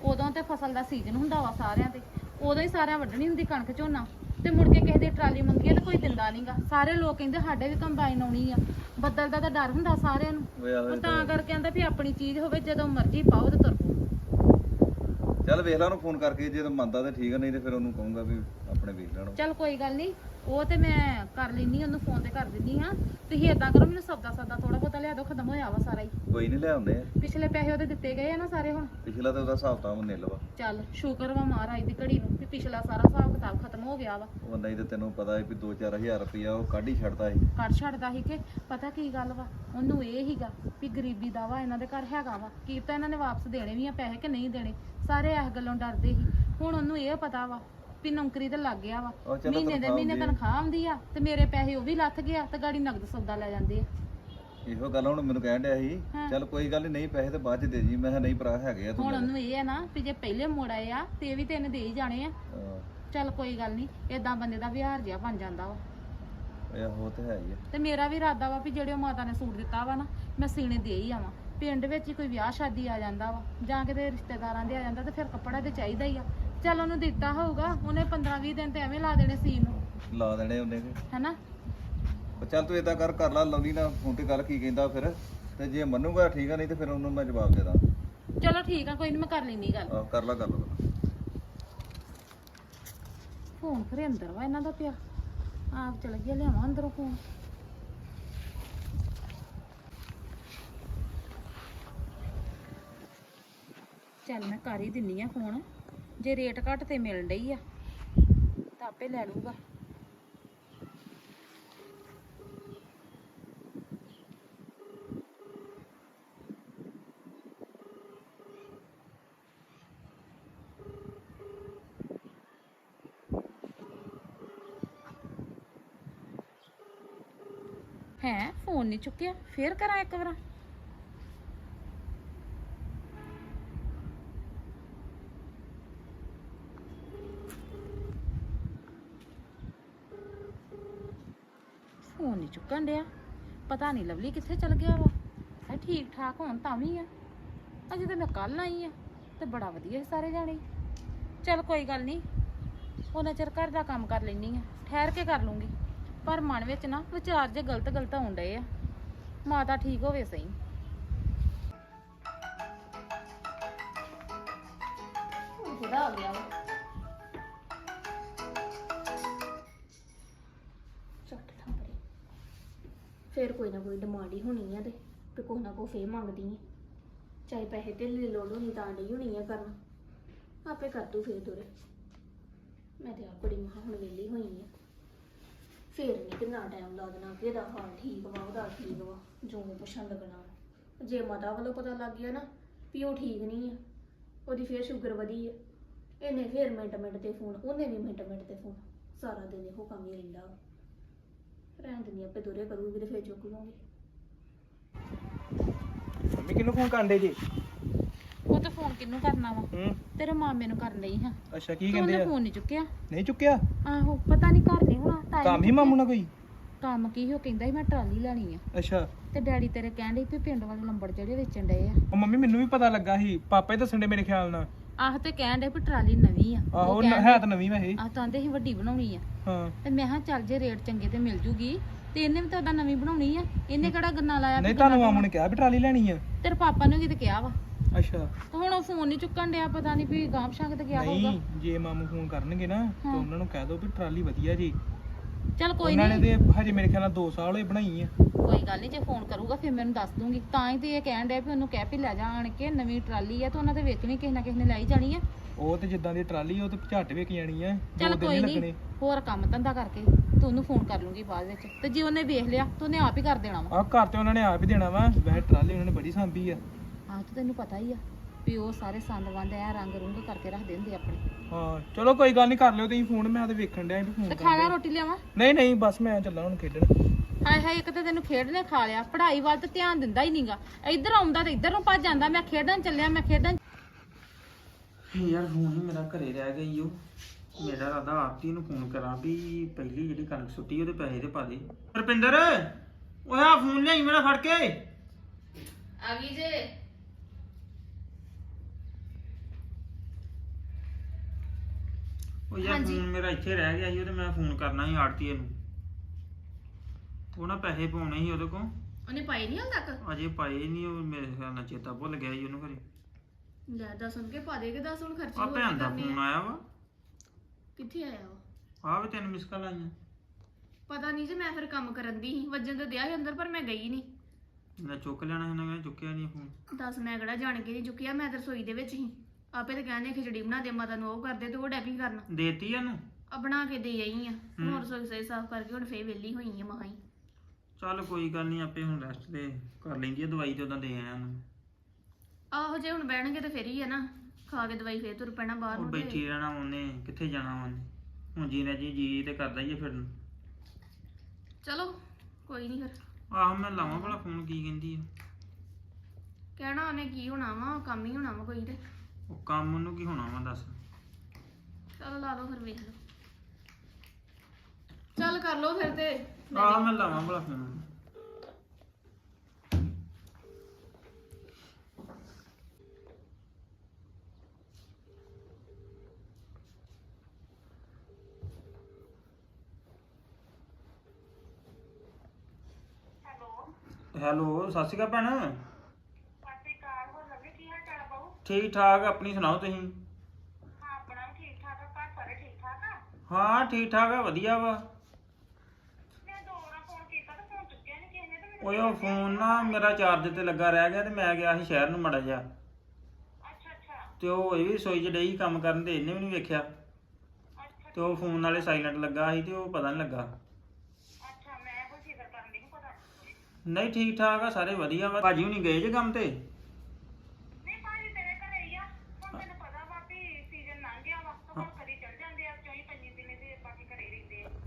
ਉਦੋਂ ਤੇ ਫਸਲ ਦਾ ਸੀਜ਼ਨ ਹੁੰਦਾ ਵਾ ਸਾਰਿਆਂ ਤੇ। ਉਦੋਂ ਹੀ ਸਾਰਿਆਂ ਵੱਢਣੀ ਹੁੰਦੀ ਕਣਕ ਝੋਨਾ। ਤੇ ਮੁੜ ਕੇ ਕਿਸੇ ਦੀ ਟਰਾਲੀ ਮੰਗੀ ਆ ਤੇ ਕੋਈ ਦਿੰਦਾ ਨਹੀਂਗਾ ਸਾਰੇ ਲੋਕ ਕਹਿੰਦੇ ਸਾਡੇ ਵੀ ਕੰਬਾਈਨ ਆਉਣੀ ਆ। ਬੱਦਲ ਦਾ ਤਾਂ ਡਰ ਹੁੰਦਾ ਸਾਰਿਆਂ ਨੂੰ। ਓਏ ਆਹੋ ਉਹ ਇਹ ਤਾਂ ਤਾਂ- ਕਰਕੇ ਕਹਿੰਦਾ ਵੀ ਆਪਣੀ ਚੀਜ਼ ਹੋਵੇ ਜਦੋਂ ਮਰਜ਼ੀ ਪਾਓ ਤੇ ਤੁਰ ਪਓ। ਚੱਲ ਵੇਖ ਲੈ ਉਹਨੂੰ ਫੋਨ ਕਰਕੇ ਜੇ ਤਾਂ ਮੰਨਦਾ ਤੇ ਠੀਕ ਆ ਨਹੀਂ ਤੇ ਫਿਰ ਉਹਨੂੰ ਕਹੂੰਗਾ ਵੀ ਆਪਣੇ ਵੇਖ ਲੈਣ ਚੱਲ ਕੋਈ ਗੱਲ ਨਹੀਂ ਉਹ ਤੇ ਮੈਂ ਕਰ ਲੈਣੀ ਉਹਨੂੰ ਫੋਨ ਤੇ ਕਰ ਦਿੰਦੀ ਹਾਂ। ਤੁਸੀਂ ਏਦਾਂ ਕਰੋ ਮੈਨੂੰ ਸੌਦਾ ਸੌਦਾ ਥੋੜਾ ਬਹੁਤਾ ਲਿਆ ਦਿਓ ਖਤਮ ਹੋਇਆ ਵਾ ਸਾਰਾ ਹੀ। ਕੋਈ ਨਹੀਂ ਲਿਆਉਂਦੇ ਆ। ਪਿਛਲੇ ਪੈਸੇ ਉਹਦੇ ਦਿੱਤੇ ਗਏ ਆ ਨਾ ਸਾਰੇ ਹੁਣ। ਪਿਛਲਾ ਤੇ ਉਹਦਾ ਹਿਸਾਬ ਤਾਂ ਨਿੱਲ ਵਾ। ਚੱਲ ਸ਼ੁਕਰ ਵਾ ਮਹਾਰਾਜ ਦੀ ਘੜੀ ਨੂੰ ਵੀ ਪਿਛਲਾ ਸਾਰਾ ਹਿਸਾਬ ਕਿਤਾਬ ਖਤਮ ਹੋ ਗਿਆ ਵਾ। ਉਹ ਨਹੀਂ ਤੇ ਤੈਨੂੰ ਪਤਾ ਹੈ ਵੀ 2-4000 ਰੁਪਇਆ ਉਹ ਕੱਢ ਹੀ ਛੱਡਦਾ ਸੀ। ਕੱਢ ਛੱਡਦਾ ਸੀ ਕਿ ਪਤਾ ਕੀ ਗੱਲ ਵਾ ਉਹਨੂੰ ਇਹ ਹੀਗਾ ਵੀ ਗਰੀਬੀ ਦਾ ਵਾ ਇਹਨਾਂ ਦੇ ਘਰ ਹੈਗਾ ਵਾ। ਕੀ ਤਾਂ ਇਹਨਾਂ ਨੇ ਵਾਪਸ ਦੇਣੇ ਵੀ ਆ ਪੈਸੇ ਕਿ ਨਹੀਂ ਦੇਣੇ। ਸਾਰੇ ਇਸ ਗੱਲੋਂ ਡਰਦੇ ਸੀ। ਹੁਣ ਉਹਨੂੰ ਇਹ ਪਤਾ ਵਾ ਵੀ ਨੌਕਰੀ ਤੇ ਲੱਗ ਗਿਆ ਵਾ। ਉਹ ਚਲੋ ਮਹੀਨੇ ਦੇ ਤਨਖਾਹ ਮਹੀਨੇ ਆ। ਤਨਖਾਹ ਆਉਂਦੀ ਆ ਤੇ ਮੇਰੇ ਪੈਸੇ ਉਹ ਵੀ ਲੱਥ ਗਿਆ ਤੇ ਗਾੜੀ ਨਗਦ ਸੌਦਾ ਲੈ ਜਾਂਦੇ ਆ। ਇਹੋ ਗੱਲ ਹੁਣ ਮੈਨੂੰ ਕਹਿਣ ਡਿਆ ਸੀ ਹਾਂ। ਚੱਲ ਕੋਈ ਗੱਲ ਨੀ, ਨਹੀਂ ਪੈਸੇ ਤੇ ਬਾਅਦ ਚ ਦੇ ਜੀ। ਮੈਂ ਕਿਹਾ ਨਹੀਂ ਭਰਾ ਹੈਗੇ ਆ ਤੂੰ ਹੁਣ ਲੈ ਉਹਨੂੰ ਇਹ ਆ ਨਾ ਵੀ ਜੇ ਪਹਿਲੇ ਮੋੜ ਆਏ ਆ ਤੇ ਇਹ ਵੀ ਤੈਨੂੰ ਦੇ ਹੀ ਜਾਣੇ ਆ। ਚੱਲ ਕੋਈ ਗੱਲ ਨਹੀਂ ਏਦਾਂ ਬੰਦੇ ਦਾ ਵਿਹਾਰ ਜਿਹਾ ਬਣ ਜਾਂਦਾ ਵਾ। ਇਹ ਤੇ ਹੈ ਹੀ ਆ। ਤੇ ਮੇਰਾ ਵੀ ਇਰਾਦਾ ਵਾ ਵੀ ਜਿਹੜੇ ਉਹ ਮਾਤਾ ਨੇ ਸੂਟ ਦਿੱਤਾ ਵਾ ਨਾ ਮੈਂ ਸੀਨੇ ਦੇ ਹੀ ਆਵਾਂ। ਪਿੰਡ ਵਿੱਚ ਹੀ ਕੋਈ ਵਿਆਹ ਸ਼ਾਦੀ ਆ ਜਾਂਦਾ ਵਾ ਜਾਂ ਕਿਤੇ ਰਿਸ਼ਤੇਦਾਰਾਂ ਦੇ ਆ ਜਾਂਦਾ ਤੇ ਫਿਰ ਕੱਪੜਾ ਤੇ ਚਾਹੀਦਾ ਹੀ ਆ। ਚੱਲ ਉਹਨੂੰ ਦਿੱਤਾ ਹੋਊਗਾ ਉਹਨੇ 15 20 ਦਿਨ ਤੇ ਐਵੇਂ ਲਾ ਦੇਣੇ ਸੀਨ ਨੂੰ ਲਾ ਦੇਣੇ ਉਹਨੇ ਕਿ ਹੈਨਾ? ਉਹ ਚੱਲ ਤੂੰ ਏਦਾਂ ਕਰ ਕਰ ਲਾ ਲਵਲੀ ਨਾਲ ਫੋਨ ਤੇ ਗੱਲ ਕੀ ਕਹਿੰਦਾ ਫਿਰ। ਤੇ ਜੇ ਮੰਨੂਗਾ ਠੀਕ ਆ ਨਹੀਂ ਤੇ ਫਿਰ ਉਹਨੂੰ ਮੈਂ ਜਵਾਬ ਦੇ ਦਾਂ ਚਲੋ ਠੀਕ ਆ ਕੋਈ ਨਹੀਂ ਮੈਂ ਕਰ ਲੈਣੀ ਗੱਲ। ਆਹ, ਕਰ ਲਾ ਉਹਦੇ ਨਾਲ। ਫੋਨ ਫਿਰ ਅੰਦਰ ਵਾ ਇਹਨਾਂ ਦਾ ਪਿਆ। ਆਪ ਚਲ ਗਿਆ ਲਿਆਵਾਂ ਅੰਦਰੋਂ ਫੋਨ। ਚੱਲ ਮੈਂ ਕਰ ਹੀ ਦਿੰਨੀ ਆ ਫੋਨ। ਜੇ ਰੇਟ ਘੱਟ ਤੇ ਮਿਲ ਡਈ ਆ, ਤਾਂ ਆਪੇ ਲੈ ਲੂਗਾ ਹੈ, ਫੋਨ ਨਹੀਂ ਚੁੱਕਿਆ, ਫੇਰ ਕਰਾਂ ਇੱਕ ਵਾਰ? ਫੋਨ ਨਹੀਂ ਚੁੱਕਣ ਡਿਆ। ਪਤਾ ਨਹੀਂ ਲਵਲੀ ਕਿੱਥੇ ਚਲ ਗਿਆ ਵਾ। ਹੈ ਠੀਕ ਠਾਕ ਹੋਣ ਤਾਂ ਵੀ ਆ। ਅਜੇ ਤਾਂ ਮੈਂ ਕੱਲ ਆਈ ਆ ਤੇ ਬੜਾ ਵਧੀਆ ਸੀ ਸਾਰੇ ਜਾਣੇ। ਚਲ ਕੋਈ ਗੱਲ ਨਹੀਂ ਉਹਨਾਂ ਚਿਰ ਘਰ ਦਾ ਕੰਮ ਕਰ ਲੈਣੀ ਆ, ਠਹਿਰ ਕੇ ਕਰ ਲੂੰਗੀ। ਪਰ ਮਨ ਵਿੱਚ ਨਾ ਵਿਚਾਰ ਜੇ ਗਲਤ ਗਲਤ ਆਉਣ ਡਏ ਆ। ਮਾਤਾ ਠੀਕ ਹੋਵੇ ਸਹੀ। ਫਿਰ ਕੋਈ ਨਾ ਕੋਈ ਡਿਮਾਂਡ ਹੀ ਹੋਣੀ ਆ ਤੇ ਤੇ ਕੋਈ ਨਾ ਕੋਈ ਫੇਰ ਮੰਗਦੀ ਆ। ਚਾਹੇ ਪੈਸੇ ਤੇ ਲੈ ਲੋੜ ਹੋਣੀ, ਤਾਂ ਨਹੀਂ ਹੋਣੀ ਆ ਕਰਨ। ਆਪੇ ਕਰ ਦੂ ਫੇਰ ਦੁਰੇ ਮੈਂ ਤੇ ਆਪ ਬੜੀ ਮਹਾ ਹੁਣ ਵਿਹਲੀ ਹੋਈ ਆ। ਫੇਰ ਨਹੀਂ ਕਿੰਨਾ ਟਾਈਮ ਲਾ ਕਿ ਇਹਦਾ ਹਾਲ ਠੀਕ ਵਾ, ਉਹਦਾ ਠੀਕ ਵਾ ਜੋ ਪੁੱਛਣ ਲੱਗਣਾ। ਜੇ ਮਾਤਾ ਵੱਲੋਂ ਪਤਾ ਲੱਗ ਗਿਆ ਨਾ ਵੀ ਉਹ ਠੀਕ ਨਹੀਂ ਆ, ਉਹਦੀ ਫੇਰ ਸ਼ੂਗਰ ਵਧੀ ਆ। ਇਹਨੇ ਫੇਰ ਮਿੰਟ ਮਿੰਟ ਤੇ ਫੋਨ, ਉਹਨੇ ਵੀ ਮਿੰਟ ਮਿੰਟ ਤੇ ਫੋਨ। ਸਾਰਾ ਦਿਨ ਇਹੋ ਕੰਮ ਹੀ ਰਹਿੰਦਾ ਵਾ। ਰਹਿਣ ਦਿੰਦੀ ਆਪੇ ਦੁਰੇ ਕਰੂਗੀ ਤੇ ਫੇਰ ਚੁੱਕ ਲਵਾਂਗੇ ਮੰਮੀ ਕਿਹਨੂੰ ਫੋਨ ਕਰਦੇ ਜੀ? ਉਹ ਤਾਂ ਫੋਨ ਕਿਹਨੂੰ ਕਰਨਾ ਵਾ? ਹੂੰ। ਤੇਰੇ ਮਾਮੇ ਨੂੰ ਕਰਨ ਲਈ ਹਾਂ। ਅੱਛਾ ਕੀ ਤੇ ਕਹਿੰਦੇ ਉਹਨੇ ਆ ਫੋਨ ਨਹੀਂ ਚੁੱਕਿਆ? ਨਹੀਂ ਚੁੱਕਿਆ? ਆਹੋ ਪਤਾ ਨਹੀਂ ਘਰ ਨਹੀਂ ਹੋਣਾ ਤਾਈ ਕੰਮ ਹੀ ਮਾਮੂ ਨਾਲ ਕੋਈ? ਕੰਮ ਕੀ ਉਹ ਕਹਿੰਦਾ ਸੀ ਮੈਂ ਟਰਾਲੀ ਲੈਣੀ ਆ। ਅੱਛਾ। ਤੇ ਡੈਡੀ ਤੇਰੇ ਕਹਿੰਦੇ ਵੀ ਪਿੰਡ ਵਾਲੇ ਲੰਬੜ ਜਿਹੜੇ ਵੇਚਣ ਡਏ ਆ। ਉਹ ਮੰਮੀ ਮੈਨੂੰ ਵੀ ਪਤਾ ਲੱਗਾ ਸੀ। ਪਾਪਾ ਹੀ ਦੱਸਣ ਦੇ ਮੇਰੇ ਖਿਆਲ ਨਾਲ। ਆਹ ਤੇ ਕਹਿਣ ਡੇ ਵੀ ਟਰਾਲੀ ਨਵੀਂ ਆ। ਆਹੋ ਨ- ਹੈ ਤਾਂ ਨਵੀਂ ਵੈਸੇ। ਆਹ ਤਾਂ ਆਂਦੇ ਸੀ ਵੱਡੀ ਬਣਾਉਣੀ ਆ। ਹਾਂ। ਤੇ ਮੈਂ ਕਿਹਾ ਚੱਲ ਜੇ ਰੇਟ ਚੰਗੇ ਤੇ ਮਿਲ ਜੂਗੀ। ਤੇ ਇਹਨੇ ਵੀ ਤਾਂ ਨਵੀਂ ਬਣਾਉਣੀ ਆ। ਇਹਨੇ ਕਿਹੜਾ ਗੰਨਾ ਲਾਇਆ ਨਹੀਂ ਤੁਹਾਨੂੰ ਮਾਮੂ ਨੇ ਕਿਹਾ ਵੀ ਟਰਾਲੀ ਲੈਣੀ ਆ। ਤੇਰੇ ਪਾਪਾ ਨੂੰ ਕਿਤੇ ਕਿਹਾ ਵਾ। ਅੱਛਾ। ਤੇ ਹੁਣ ਉਹ ਫੋਨ ਨਹੀਂ ਚੁੱਕਣ ਡਿਆ ਪਤਾ ਨਹੀਂ ਵੀ ਗਾਂਵ ਸ਼ਾਂਗ ਤੇ ਗਿਆ ਹੋਊਗਾ। ਨਹੀਂ ਜੇ ਮਾਮੂ ਫੋਨ ਕਰਨਗੇ ਨਾ ਤਾਂ ਹਾਂ। ਉਹਨਾਂ ਨੂੰ ਕਹਿ ਦਿਓ ਵੀ ਟਰਾਲੀ ਵਧੀਆ ਜੀ। ਚੱਲ ਕੋਈ ਉਹਨਾਂ ਨੇ ਨਹੀਂ। ਤੇ ਹਜੇ ਮੇਰੇ ਖਿਆਲ ਨਾਲ 2 ਸਾਲ ਹੋਏ ਬਣਾਈ ਆ। ਕੋਈ ਗੱਲ ਨਹੀਂ ਜੇ ਫੋਨ ਕਰੂਗਾ ਫਿਰ ਮੈਨੂੰ ਦੱਸ ਦੂੰਗੀ। ਤਾਂ ਹੀ ਤੇ ਇਹ ਕਹਿਣ ਡਿਆ ਵੀ ਉਹਨੂੰ ਕਹਿ ਵੀ ਲੈ ਜਾ ਆਣ ਕੇ ਨਵੀਂ ਟਰਾਲੀ ਆ ਤੇ ਉਹਨਾਂ ਦੇ ਵੇਚਣੀ ਕਿਸੇ ਨਾ ਕਿਸੇ ਨੇ ਲਾਈ ਜਾਣੀ ਆ। ਉਹ ਤੇ ਜਿੱਦਾਂ ਦੀ ਟਰਾਲੀ ਉਹ ਤੇ ਝੱਟ ਵੇਖ ਜਾਣੀ ਆ ਦੋ ਚੱਲ ਦਿਨ ਕੋਈ ਨਹੀਂ ਲੱਗਣੇ। ਹੋਰ ਕੰਮ ਧੰਦਾ ਕਰਕੇ ਤੇ ਉਹਨੂੰ ਫੋਨ ਕਰ ਲੂੰਗੀ ਬਾਅਦ ਵਿੱਚ। ਤੇ ਜੇ ਉਹਨੇ ਵੇਖ ਲਿਆ ਤਾਂ ਉਹਨੇ ਆਪ ਹੀ ਕਰ ਦੇਣਾ ਵਾ। ਆਹ ਘਰ ਤੇ ਉਹਨਾਂ ਨੇ ਆਪ ਹੀ ਦੇਣਾ ਵਾ ਵੈਸੇ ਟਰਾਲੀ ਉਹਨਾਂ ਨੇ ਬੜੀ ਸਾਂਭੀ ਆ। ਆਹ ਤਾਂ ਤੈਨੂੰ ਪਤਾ ਹੀ ਆ। ਵੀ ਉਹ ਸਾਰੇ ਸੰਦ ਵੰਦ ਐ ਰੰਗ ਰੁੰਗ ਕਰਕੇ ਰੱਖਦੇ ਹੁੰਦੇ ਆਪਣੇ। ਹਾਂ ਚਲੋ ਕੋਈ ਗੱਲ ਨਹੀਂ ਕਰ ਲਿਓ ਤੁਸੀਂ ਫੋਨ ਮੈਂ ਤੇ ਵੇਖਣ ਡਿਆ ਵੀ ਤੇ ਫੋਨ ਖਾਣਾ ਕਰ ਰੋਟੀ ਲਿਆਵਾਂ? ਨਹੀਂ ਨਹੀਂ ਬਸ ਮੈਂ ਚੱਲਾਂ ਹੁਣ ਖੇਡਣ। ਹਾਏ ਹਾਏ ਇੱਕ ਤਾਂ ਤੈਨੂੰ ਖੇਡਨੇ ਖਾ ਲਿਆ ਪੜ੍ਹਾਈ ਵੱਲ ਤੇ ਧਿਆਨ ਦਿੰਦਾ ਹੀ ਨਹੀਂਗਾ ਇੱਧਰ ਆਉਂਦਾ ਤੇ ਇੱਧਰ ਨੂੰ ਭੱਜ ਜਾਂਦਾ ਮੈਂ ਖੇਡਣ ਚੱਲਿਆ ਮੈਂ ਖੇਡਣ ਯਾਰ ਫੋਨ ਹੀ ਮੇਰਾ ਘਰੇ ਰਹਿ ਗਿਆ ਈ ਓ। ਮੇਰਾ ਰਾਦਾ ਆਰਤੀ ਨੂੰ ਫੋਨ ਕਰਾਂ ਵੀ ਪਹਿਲੀ ਜਿਹੜੀ ਕਣਕ ਸੁੱਟੀ ਉਹਦੇ ਪੈਸੇ ਤੇ ਪਾ ਦੇ। ਰਪਿੰਦਰ ਓਏ ਆ ਫੋਨ ਲਿਆਈ ਮੇਰਾ ਫੜ ਕੇ। ਆ ਗਈ ਜੇ। ਉਹ ਯਾਰ ਹਾਂਜੀ। ਫੋਨ ਮੇਰਾ ਇੱਥੇ ਰਹਿ ਗਿਆ ਸੀ ਉਹਦੇ ਮੈਂ ਫੋਨ ਕਰਨਾ ਸੀ ਆਰਤੀ ਨੂੰ। ਉਹ ਨਾ ਪੈਸੇ ਪਾਉਣੇ ਸੀ ਉਹਦੇ ਕੋਲ। ਉਹਨੇ ਪਾਈ ਨਹੀਂ ਹਾਲ ਤੱਕ? ਅਜੇ ਪਾਏ ਨਹੀਂ ਉਹ ਮੇਰੇ ਖਿਆਲ ਨਾਲ ਚੇਤਾ ਭੁੱਲ ਗਿਆ ਸੀ ਉਹਨੂੰ ਘਰੇ। ਲੈ ਦੱਸ ਸੁਣ ਕੇ ਪਾ ਦੇ ਕਿ ਦੱਸ ਹੁਣ ਖਰਚੇ ਆ ਹੋਰ ਭੈਣ ਕੀ ਦਾ ਕਰਨੇ ਫੋਨ ਆ? ਆਇਆ ਵਾ। ਕਿੱਥੇ ਆਇਆ ਉਹ? ਆ ਵੀ ਤੈਨੂੰ ਮਿਸ ਕਾਲ ਆਈਆਂ। ਪਤਾ ਨਹੀਂ ਜੇ ਮੈਂ ਫਿਰ ਕੰਮ ਕਰਨ ਦੀ ਸੀ ਵੱਜਣ ਤੇ ਦਿਆ ਸੀ ਅੰਦਰ ਪਰ ਮੈਂ ਗਈ ਨਹੀਂ ਮੈਂ ਚੁੱਕ ਲੈਣਾ ਸੀ ਨਾ ਚੁੱਕਿਆ ਨਹੀਂ ਫੋਨ। ਦੱਸ ਮੈਂ ਕਿਹੜਾ ਜਾਣ ਕੇ ਨਹੀਂ ਚੁੱਕਿਆ ਮੈਂ ਤਾਂ ਰਸੋਈ ਦੇ ਵਿੱਚ ਹੀ। ਆਪੇ ਤੇ ਕਹਿੰਦੇ ਖਿਚੜੀ ਬਣਾ ਦੇ ਮਾਤਾ ਨੂੰ ਉਹ ਕਰਦੇ ਤੇ ਉਹ ਡੈਪੀ ਕਰਨਾ। ਦੇਤੀ ਇਹਨੂੰ ਆ ਬਣਾ ਕੇ ਦੇ ਆਈ ਆ। ਹੂੰ। ਹੁਣ ਰਸੋਈ ਸਹੀ ਸਾਫ਼ ਕਰਕੇ ਹੁਣ ਫੇਰ ਵਿਹਲੀ ਹੋਈ ਆ ਹੀ। ਚੱਲ ਕੋਈ ਗੱਲ ਨਹੀਂ ਆਪੇ ਹੁਣ ਰੈਸਟ ਤੇ ਕਰ ਲੈਂਦੀ ਆ ਦਵਾਈ ਤੇ ਉਦਾਂ ਦੇ ਆਇਆ ਉਹਨੂੰ। ਆਹੋ ਜੇ ਹੁਣ ਬਹਿਣਗੇ ਤੇ ਫੇਰ ਹੀ ਆ ਨਾ ਖਾ ਕੇ ਦਵਾਈ ਫੇਰ ਤੁਰ ਪੈਣਾ ਬਾਹਰ ਉਹ ਨੂੰ ਤੇ- ਬੈਠੀ ਰਹਿਣਾ ਉਹਨੇ ਕਿੱਥੇ ਜਾਣਾ ਉਹਨੇ? ਹੁਣ ਜੀਣਾ ਜੀ ਜੀ ਤੇ ਕਰਦਾ ਹੀ ਆ ਫਿਰ ਚਲੋ ਕੋਈ ਨਹੀਂ ਫਿਰ। ਆਹ ਮੈਂ ਲਾਵਾਂ ਭਲਾ ਫੋਨ ਕੀ ਕਹਿੰਦੀ ਆ। ਕਹਿਣਾ ਉਹਨੇ ਕੀ ਹੋਣਾ ਵਾ ਕੰਮ ਹੀ ਹੋਣਾ ਵਾ ਕੋਈ ਤੇ। ਉਹ ਕੰਮ ਉਹਨੂੰ ਕੀ ਹੋਣਾ ਵਾ ਦੱਸ? ਚਲੋ ਲਾ ਲਓ ਫਿਰ ਵੇਖ ਲਓ। ਚੱਲ ਕਰ ਲਓ ਫਿਰ ਤੇ। ਆਹ ਮੈਂ ਲਾਵਾਂ ਭਲਾ ਫੋਨ ਹੈਲੋ ਸਤਿ ਸ਼੍ਰੀ ਅਕਾਲ ਭੈਣ। ਠੀਕ ਠਾਕ ਆਪਣੀ ਸੁਣਾਓ ਤੁਸੀਂ? ਹਾਂ ਠੀਕ ਠਾਕ ਆ ਵਧੀਆ ਵਾ। ਓਏ ਉਹ ਫੋਨ ਨਾ। ਮੇਰਾ ਚਾਰਜ ਤੇ ਲੱਗਾ ਰਹਿ ਗਿਆ ਤੇ ਮੈਂ ਗਿਆ ਸੀ ਸ਼ਹਿਰ ਨੂੰ ਮੜਾ ਜਾ ਤੇ ਉਹ ਇਹ ਵੀ ਰਸੋਈ 'ਚ ਡਈ ਕੰਮ ਕਰਨ ਤੇ ਇਹਨੇ ਵੀ ਨਹੀਂ ਵੇਖਿਆ। ਤੇ ਉਹ ਫੋਨ ਨਾਲੇ ਸਾਇਲੈਂਟ ਲੱਗਾ ਸੀ ਤੇ ਉਹ ਪਤਾ ਨਹੀਂ ਲੱਗਾ। ਨਹੀਂ ਠੀਕ ਠਾਕ ਆ ਸਾਰੇ ਵਧੀਆ ਵਾ। ਭਾਜੀ ਹੁਣੀ ਗਏ ਜੇ ਕੰਮ ਤੇ?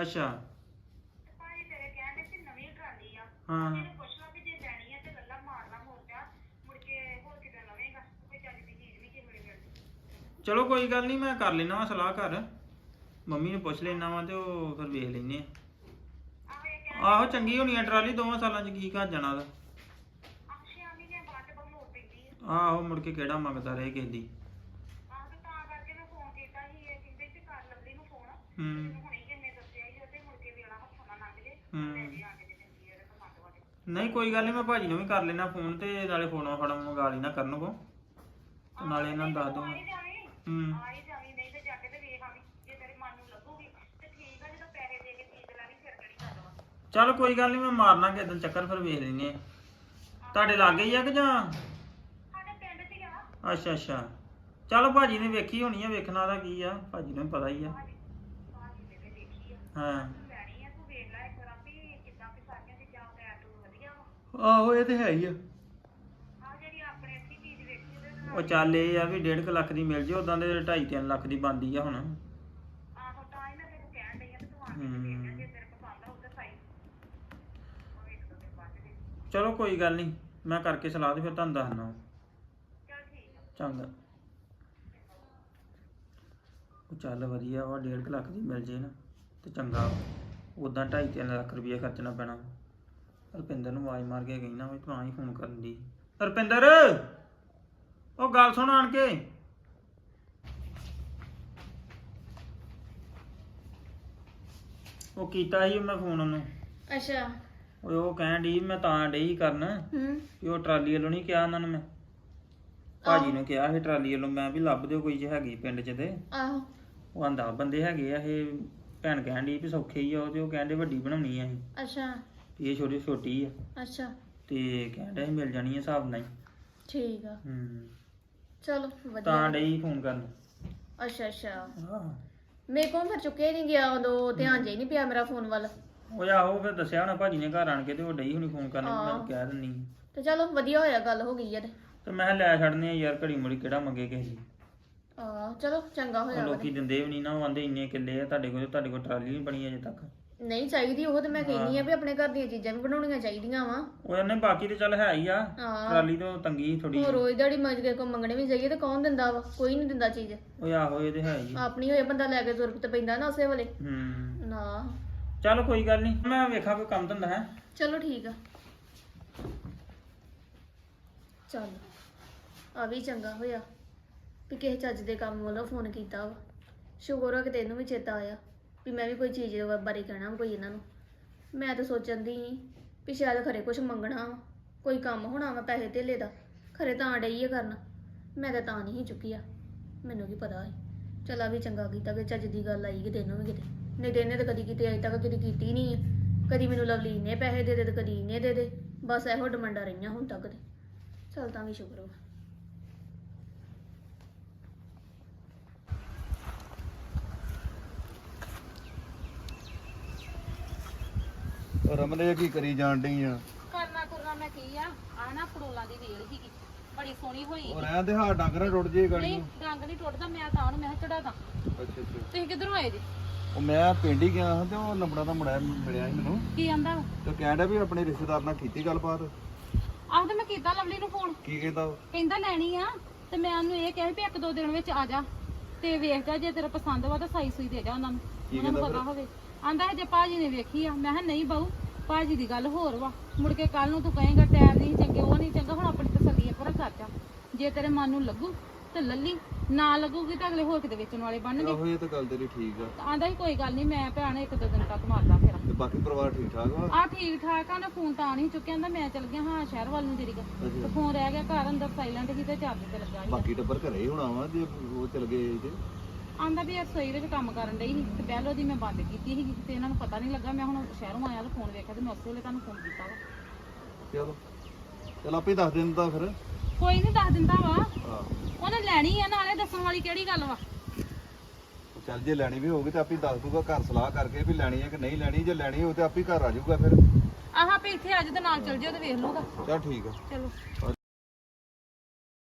ਅੱਛਾ। ਹਾਂ। ਚਲੋ ਕੋਈ ਗੱਲ ਨਹੀਂ ਮੈਂ ਕਰ ਲੈਣਾ ਵਾ ਸਲਾਹ ਘਰ। ਮੰਮੀ ਨੂੰ ਪੁੱਛ ਲੈਣਾ ਵਾ ਤੇ ਉਹ ਫਿਰ ਵੇਖ ਲੈਨੇ ਆ। ਆਹੋ ਚੰਗੀ ਹੋਣੀ ਆ ਟਰਾਲੀ ਦੋਵਾਂ ਸਾਲਾਂ ਚ ਕੀ ਘਰ ਜਾਣਾ ਉਹਦਾ ਆਹੋ ਮੁੜ ਕੇ ਕਿਹੜਾ ਮੰਗਦਾ ਰਹੇ ਕਿਸੇ ਦੀ। ਹੂੰ। ਹੂੰ। ਨਹੀਂ ਕੋਈ ਗੱਲ ਨਹੀਂ ਮੈਂ ਭਾਜੀ ਨੂੰ ਵੀ ਕਰ ਲੈਣਾ ਫੋਨ ਤੇ ਨਾਲੇ ਫੋਨ ਫੜਾ ਮੰਗਾ ਲੈਣਾ ਕਰਨ ਕੋ ਤੇ ਨਾਲੇ ਇਹਨਾਂ ਨੂੰ ਦੱਸ ਦੂੰਗਾ। ਹੂੰ। ਚੱਲ ਕੋਈ ਗੱਲ ਨਹੀਂ ਮੈਂ ਮਾਰਨਾ ਕਿ ਇਦਾਂ ਚੱਕਰ ਫਿਰ ਵੇਖ ਲੈਨੇ ਆ ਤੁਹਾਡੇ ਲਾਗੇ ਹੀ ਆ ਕਿ ਜਾਂ? ਅੱਛਾ ਅੱਛਾ। ਚਲੋ ਭਾਜੀ ਨੇ ਵੇਖੀ ਹੋਣੀ ਆ ਵੇਖਣਾ ਉਹਦਾ ਕੀ ਆ ਭਾਜੀ ਨੂੰ ਵੀ ਪਤਾ ਹੀ ਆ। ਹਾਂ। ਆਹੋ ਇਹ ਤੇ ਹੈ ਹੀ ਆ। ਉਹ ਚੱਲ ਇਹ ਆ ਵੀ 1.5 ਲੱਖ ਦੀ ਮਿਲ ਜੇ ਉਦਾਂ ਦੇ 2.5 3 ਲੱਖ ਦੀ ਬਣਦੀ ਆ ਹੁਣ। ਚਲੋ ਕੋਈ ਗੱਲ ਨਹੀਂ ਮੈਂ ਕਰਕੇ ਸਲਾਹ ਤੇ ਫਿਰ ਤੁਹਾਨੂੰ ਦੱਸਣਾ ਚੰਗਾ। ਉਹ ਚੱਲ ਵਧੀਆ ਵਾ 1.5 ਲੱਖ ਦੀ ਮਿਲ ਜੇ ਨਾ ਤੇ ਚੰਗਾ ਉਦਾਂ 2.5 ਲੱਖ ਰੁਪਏ ਖਰਚਣਾ ਪੈਣਾ। ਰੁਪਿੰਦਰ ਨੂੰ ਆਵਾਜ਼ ਮਾਰ ਕੇ ਕਹਿਣਾ ਵੀ ਤਾਂ ਫੋਨ ਕਰਨ ਦੀ। ਰੁਪਿੰਦਰ! ਉਹ ਗੱਲ ਸੁਣ ਆਣ ਕੇ। ਉਹ ਕੀਤਾ ਸੀ ਮੈਂ ਫੋਨ ਉਹਨੂੰ। ਅੱਛਾ। ਓਏ ਉਹ ਕਹਿਣ ਦੀ ਮੈਂ ਤਾਂ ਡਈ ਕਰਨ ਹੂੰ। ਕਿ ਉਹ ਟਰਾਲੀ ਵੱਲੋਂ ਨਹੀਂ ਕਿਹਾ ਉਹਨਾਂ ਨੂੰ ਮੈਂ। ਭਾਜੀ ਨੂੰ ਕਿਹਾ ਸੀ ਟਰਾਲੀ ਵੱਲੋਂ ਮੈਂ ਵੀ ਲੱਭ ਦਿਓ ਕੋਈ ਜੇ ਹੈਗੀ ਪਿੰਡ 'ਚ ਤੇ। ਆਹੋ। ਉਹ ਆਂਦਾ ਬੰਦੇ ਹੈਗੇ ਆ ਇਹ ਭੈਣ ਕਹਿਣ ਦੀ ਵੀ ਸੌਖੇ ਹੀ ਆ ਉਹ ਤੇ ਉਹ ਕਹਿੰਦੇ ਵੱਡੀ ਬਣਾਉਣੀ ਆ ਇਹ ਅੱਛਾ। ਇਹ ਛੋਟੀ ਛੋਟੀ ਆ। ਅੱਛਾ। ਤੇ ਕਹਿੰਦਾ ਸੀ ਮਿਲ ਜਾਣੀ ਆ ਹਿਸਾਬ ਨਾਲ ਹੀ। ਠੀਕ ਆ। ਹੂੰ। ਚਲੋ ਤਾਂ ਵਧੀਆ ਡਈ ਫੋਨ ਕਰਨ। ਅੱਛਾ ਅੱਛਾ। ਆਹ ਮੇਰੇ ਕੋਲ ਫਿਰ ਚੁੱਕਿਆ ਹੀ ਨਹੀਂ ਗਿਆ ਉਦੋਂ ਧਿਆਨ ਜਿਹਾ ਹੀ ਨਹੀਂ ਪਿਆ ਮੇਰਾ ਫੋਨ ਵੱਲ। ਉਹ ਆਹੋ ਫਿਰ ਦੱਸਿਆ ਹੋਣਾ ਭਾਜੀ ਨੇ ਘਰ ਆਣ ਕੇ ਤੇ ਉਹ ਡਈ ਹੁਣੀ ਫੋਨ ਕਰਨ ਮੈਂ ਹਾਂ। ਕਹਿ ਦਿੰਨੀ ਤੇ ਚਲੋ ਵਧੀਆ ਹੋਇਆ ਗੱਲ ਹੋ ਗਈ ਆ ਤੇ। ਤੇ ਮੈਂ ਕਿਹਾ ਲੈ ਛੱਡਨੇ ਆ ਯਾਰ ਘੜੀ ਮੁੜੀ ਕਿਹੜਾ ਮੰਗੇ ਕਿਸੇ ਦੀ। ਆ ਚਲੋ ਚੰਗਾ ਉਹ ਹੋਇਆ ਵਾ ਲੋਕੀ ਦਿੰਦੇ ਵੀ ਨਹੀਂ ਨਾ ਉਹ ਆਂਦੇ ਇੰਨੇ ਕਿੱਲੇ ਆ ਤੁਹਾਡੇ ਕੋਲ ਤੁਹਾਡੇ ਕੋਲ ਟਰਾਲੀ ਨਹੀਂ ਬਣੀ ਅਜੇ ਤੱਕ। ਨਹੀਂ ਚਾਹੀਦੀ ਉਹ ਤੇ ਮੈਂ ਕਹਿੰਦੀ ਆ ਵੀ ਆਪਣੇ ਘਰ ਦੀਆਂ ਚੀਜ਼ਾਂ ਵੀ ਬਣਾਉਣੀਆਂ ਚਾਹੀਦੀਆਂ ਵਾ। ਉਹ ਉਹਨੇ ਬਾਕੀ ਤੇ ਚੱਲ ਹੈ ਹੀ ਆ ਹਾਂ। ਟਰਾਲੀ ਤੋਂ ਤੰਗੀ ਥੋੜੀ ਉਹ ਰੋਜ਼ ਦਿਹਾੜੀ ਮੰਜ ਕੇ ਕੋ ਮੰਗਣੇ ਵੀ ਜਾਈਏ ਤੇ ਕੌਣ ਦਿੰਦਾ ਵਾ? ਕੋਈ ਨਹੀਂ ਦਿੰਦਾ ਚੀਜ਼। ਉਹ ਆਹੋ ਇਹ ਤੇ ਹੈ ਹੀ। ਆਪਣੀ ਹੋਏ ਬੰਦਾ ਲੈ ਕੇ ਜ਼ਰੂਰਤ ਤੇ ਪੈਂਦਾ ਨਾ ਉਸੇ ਵੇਲੇ। ਹੂੰ। ਨਾ। ਚੱਲ ਕੋਈ ਗੱਲ ਨਹੀਂ ਮੈਂ ਵੇਖਾਂ ਕੋਈ ਕੰਮ ਧੰਦਾ ਹੈ। ਚਲੋ ਠੀਕ ਆ। ਚੱਲ ਆ ਵੀ ਚੰਗਾ ਹੋਇਆ। ਵੀ ਕਿਸੇ ਚੱਜ ਦੇ ਕੰਮ ਵੱਲੋਂ ਫੋਨ ਕੀਤਾ ਵਾ। ਸ਼ੁਕਰ ਆ ਕਿ ਤੈਨੂੰ ਵੀ ਚੇਤਾ ਆਇਆ। ਵੀ ਮੈਂ ਵੀ ਕੋਈ ਚੀਜ਼ ਬਾਰੇ ਕਹਿਣਾ ਵਾ ਕੋਈ ਇਹਨਾਂ ਨੂੰ। ਮੈਂ ਤਾਂ ਸੋਚਣ ਦੀ ਸੀ ਵੀ ਸ਼ਾਇਦ ਖਰੇ ਕੁਝ ਮੰਗਣਾ ਵਾ, ਕੋਈ ਕੰਮ ਹੋਣਾ ਵਾ ਪੈਸੇ ਧੇਲੇ ਦਾ, ਖਰੇ ਤਾਂ ਡਈ ਆ ਕਰਨਾ। ਮੈਂ ਤਾਂ ਤਾਂ ਨਹੀਂ ਸੀ ਚੁੱਕਿਆ ਮੈਨੂੰ ਕੀ ਪਤਾ ਹੈ ਚਲਾ ਵੀ ਚੰਗਾ ਕੀਤਾ ਕਿ ਚੱਜ ਦੀ ਗੱਲ ਆਈ ਕਿ ਤੈਨੂੰ ਵੀ ਕਿਤੇ। ਨਹੀਂ ਤੇ ਇਹਨੇ ਤਾਂ ਕਦੀ ਕਿਤੇ ਅਜੇ ਤੱਕ ਕਦੀ ਕੀਤੀ ਨਹੀਂ ਹੈ ਕਦੀ ਮੈਨੂੰ ਲਵਲੀ ਨੇ ਪੈਸੇ ਦੇ ਦੇ ਤੇ ਕਦੀ ਇਹਨੇ ਦੇ ਦੇ, ਬਸ ਇਹੋ ਡਿਮਾਂਡਾਂ ਰਹੀਆਂ ਹੁਣ ਤੱਕ ਤੇ। ਚਲ ਤਾਂ ਵੀ ਸ਼ੁਕਰ ਵਾ। ਇਹ ਕੀ ਕਰੀ ਜਾਣ ਡਈ ਆ? ਕਰਨਾ ਕਰਨਾ ਮੈਂ ਕੀ ਆ? ਆ ਨਾ ਪੜੋਲਾਂ ਦੀ ਵੇਲ ਸੀਗੀ। ਬੜੀ ਸੋਹਣੀ ਹੋਈ। ਉਹ ਰਹਿਣ ਦੇ ਹਾਂ ਡੰਗਰਾਂ ਟੁੱਟ ਜੇ ਗਾੜੀ ਨਹੀਂ ਰੰਗ ਨਹੀਂ ਟੁੱਟਦਾ ਮੈਂ ਤਾਂ ਉਹਨੂੰ ਮੈਂ ਚੜਾ ਦਾਂ। ਅੱਛਾ ਅੱਛਾ। ਤੁਸੀਂ ਕਿੱਧਰੋਂ ਆਏ ਜੀ? ਉਹ ਮੈਂ ਪਿੰਡ ਹੀ ਗਿਆ ਹਾਂ ਤੇ ਉਹ ਲੰਬੜਾ ਦਾ ਮੁੰਡਾ ਮਿਲਿਆ ਸੀ ਮੈਨੂੰ। ਕੀ ਆਂਦਾ ਤੇ ਕਹਿੰਦਾ ਵੀ ਆਪਣੇ ਰਿਸ਼ਤੇਦਾਰ ਨਾਲ ਕੀਤੀ ਗੱਲਬਾਤ। ਆਹ ਤੇ ਮੈਂ ਕੀਤਾ ਲਵਲੀ ਨੂੰ ਫੋਨ। ਕੀ ਕਹਿੰਦਾ ਉਹ? ਕਹਿੰਦਾ ਲੈਣੀ ਆ। ਤੇ ਮੈਂ ਉਹਨੂੰ ਇਹ ਕਿਹਾ ਵੀ ਇੱਕ ਦੋ ਦਿਨ ਵਿੱਚ ਆ ਜਾ। ਤੇ ਵੇਖ ਜਾ ਜੇ ਤੇਰਾ ਪਸੰਦ ਵਾ ਤਾਂ ਸਾਈ ਸੂਈ ਦੇ ਜਾ ਉਹਨਾਂ ਨੂੰ। ਉਹਨਾਂ ਨੂੰ ਪਤਾ ਹੋਵੇ। ਆਂਦਾ ਜੇ ਭਾਜੀ ਨੇ ਵੇਖੀ ਆ। ਮੈਂ ਕਿਹਾ ਨਹੀਂ ਬਾਊ ਭਾਜੀ ਦੀ ਗੱਲ ਹੋਰ ਵਾ। ਮੁੜ ਕੇ ਕੱਲ ਨੂੰ ਤੂੰ ਕਹੇਗਾ ਟਾਇਰ ਨਹੀਂ ਚੰਗੇ ਉਹ ਨਹੀਂ ਚੰਗਾ ਹੁਣ ਆਪਣੀ ਤਸੱਲੀ ਵਾਰ ਕਰ ਜਾ। ਜੇ ਤੇਰੇ ਮਨ ਨੂੰ ਲੱਗੂ ਤੇ ਲੱਲੀ ਨਾ ਲੱਗੂਗੀ ਤਾਂ ਅਗਲੇ ਹੋਰ ਕਿਤੇ ਵੇਚਣ ਵਾਲੇ ਬਣਨਗੇ। ਆਹੋ ਇਹ ਤਾਂ ਗੱਲ ਤੇਰੀ ਠੀਕ ਆ। ਆਂਦਾ ਹੀ ਕੋਈ ਗੱਲ ਨਹੀਂ ਮੈਂ ਭੈਣ ਇੱਕ ਦੋ ਦਿਨ ਤੱਕ ਮਾਰਦਾ ਫੇਰ। ਤੇ ਬਾਕੀ ਪਰਿਵਾਰ ਠੀਕ ਠਾਕ ਵਾ? ਆ ਠੀਕ ਠਾਕ ਆ ਨਾ ਫੋਨ ਤਾਂ ਨਹੀਂ ਚੁੱਕਿਆ ਆਂਦਾ ਮੈਂ ਚਲ ਗਿਆ ਹਾਂ ਸ਼ਹਿਰ ਵੱਲ ਨੂੰ ਜਰੀ ਤੇ। ਫੋਨ ਰਹਿ ਗਿਆ ਘਰ ਅੰਦਰ ਸਾਇਲੈਂਟ ਸੀ ਤੇ ਚਾਰਜ ਤੇ ਲੱਗਾ ਸੀ ਬਾਕੀ ਟੱਬਰ ਘਰੇ ਹੀ ਹੋਣਾ ਵਾ ਜੇ ਉਹ ਚਲ ਗਏ ਤੇ ਆਂਦਾ ਵੀ ਰਸੋਈ ਵਿੱਚ ਕੰਮ ਕਰਨ ਡਈ ਸੀ ਤੇ ਪਹਿਲੋਂ ਦੀ ਮੈਂ ਬੰਦ ਕੀਤੀ ਸੀ ਤੇ ਇਹਨਾਂ ਨੂੰ ਪਤਾ ਨਹੀਂ ਲੱਗਾ ਮੈਂ ਹੁਣ ਸ਼ਹਿਰੋਂ ਆਇਆ ਤਾਂ ਫੋਨ ਵੇਖਿਆ ਤੇ ਮੈਂ ਉਸੇ ਵੇਲੇ ਤੁਹਾਨੂੰ ਫੋਨ ਕੀਤਾ ਵਾ। ਚਲੋ। ਚਲ ਆਪੇ ਦੱਸ ਦਿੰਦਾ ਫਿਰ। ਕੋਈ ਨਹੀਂ ਦੱਸ ਦਿੰਦਾ ਵਾ। ਹਾਂ। ਉਹਨੇ ਲੈਣੀ ਆ ਨਾਲੇ ਦੱਸਣ ਵਾਲੀ ਕਿਹੜੀ ਗੱਲ ਵਾ? ਚੱਲ ਜੇ ਲੈਣੀ ਵੀ ਹੋਊਗੀ ਤਾਂ ਆਪੇ ਦੱਸ ਦੂਗਾ ਘਰ ਸਲਾਹ ਕਰਕੇ ਵੀ ਲੈਣੀ ਹੈ ਕਿ ਨਹੀਂ ਲੈਣੀ ਜੇ ਲੈਣੀ ਹੋਊ ਤੇ ਆਪੇ ਘਰ ਆ ਜਾਊਗਾ ਫਿਰ। ਆਹ ਵੀ ਇੱਥੇ ਅੱਜ ਦੇ ਨਾਲ ਚੱਲ ਜਿਓ ਤੇ ਵੇਖ ਲੂਗਾ ਚਲ ਠੀਕ ਆ। ਚਲੋ।